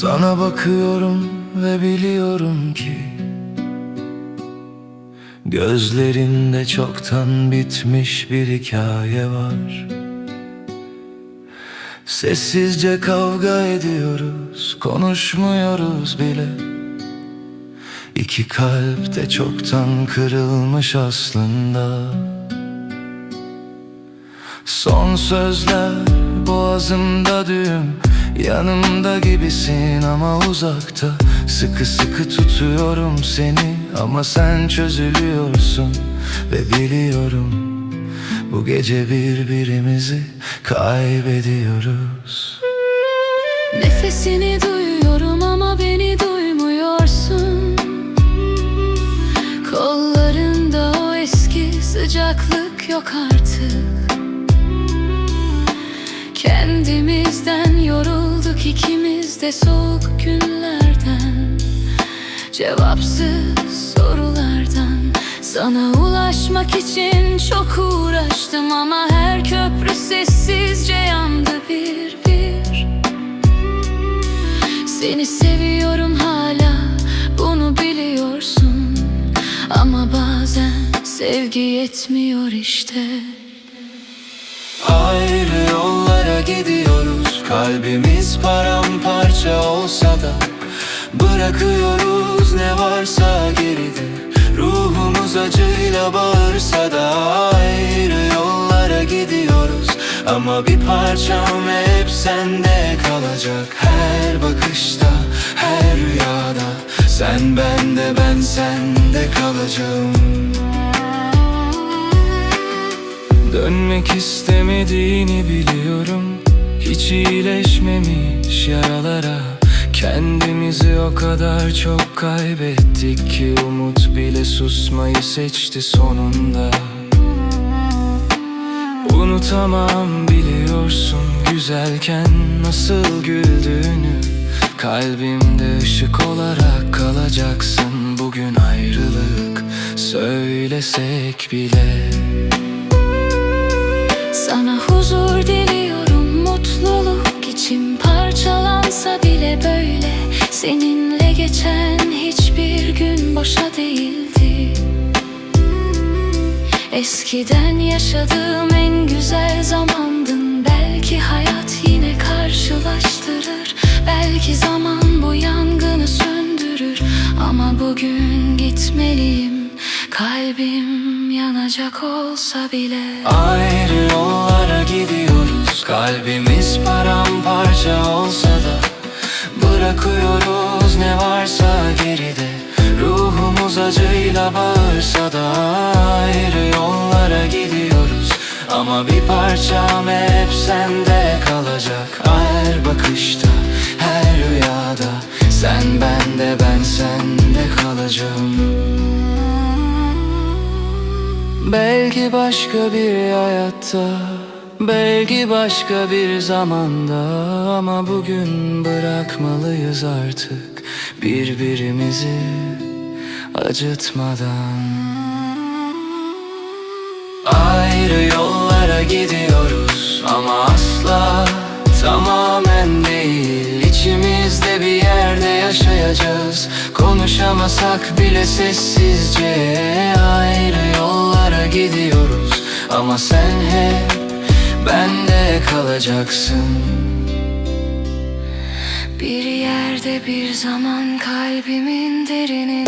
Sana bakıyorum ve biliyorum ki Gözlerinde çoktan bitmiş bir hikaye var. Sessizce kavga ediyoruz, konuşmuyoruz bile. İki kalp de çoktan kırılmış aslında. Son sözler boğazımda düğüm Yanımda gibisin ama uzakta. Sıkı sıkı tutuyorum seni Ama sen çözülüyorsun Ve biliyorum Bu gece birbirimizi kaybediyoruz. Nefesini duyuyorum de soğuk günlerden Cevapsız sorulardan. Sana ulaşmak için çok uğraştım ama her köprü sessizce yandı bir bir. Seni seviyorum hala bunu biliyorsun. Ama bazen sevgi yetmiyor işte. Ayrı yollara gidiyoruz Kalbimiz paramparça olsa da Bırakıyoruz ne varsa geride. Ruhumuz acıyla bağırsa da Ayrı yollara gidiyoruz. Ama bir parçam hep sende kalacak. Her bakışta, her rüyada Sen bende, ben sende kalacağım. Dönmek istemediğini biliyorum Hiç iyileşmemiş yaralara. Kendimizi o kadar çok kaybettik ki Umut bile susmayı seçti sonunda. Unutamam biliyorsun güzelken nasıl güldüğünü. Kalbimde ışık olarak kalacaksın bugün ayrılık. Söylesek bile. Sana huzur diliyorum Seninle geçen hiçbir gün boşa değildi. Eskiden yaşadığım en güzel zamandın. Belki hayat yine karşılaştırır. Belki zaman bu yangını söndürür. Ama bugün gitmeliyim. Kalbim yanacak olsa bile. Ayrı yollara gidiyoruz. Kalbimiz paramparça olsa da Bırakıyoruz ne varsa geride Ruhumuz acıyla bağırsa da Ayrı yollara gidiyoruz. Ama bir parçam hep sende kalacak Her bakışta, her rüyada. Sen bende, ben sende kalacağım. Belki başka bir hayatta Belki başka bir zamanda Ama bugün bırakmalıyız artık Birbirimizi acıtmadan. Ayrı yollara gidiyoruz Ama asla tamamen değil. İçimizde bir yerde yaşayacağız. Konuşamasak bile sessizce. Ayrı yollara gidiyoruz Ama sen hep bende kalacaksın. Bir yerde bir zaman kalbimin derini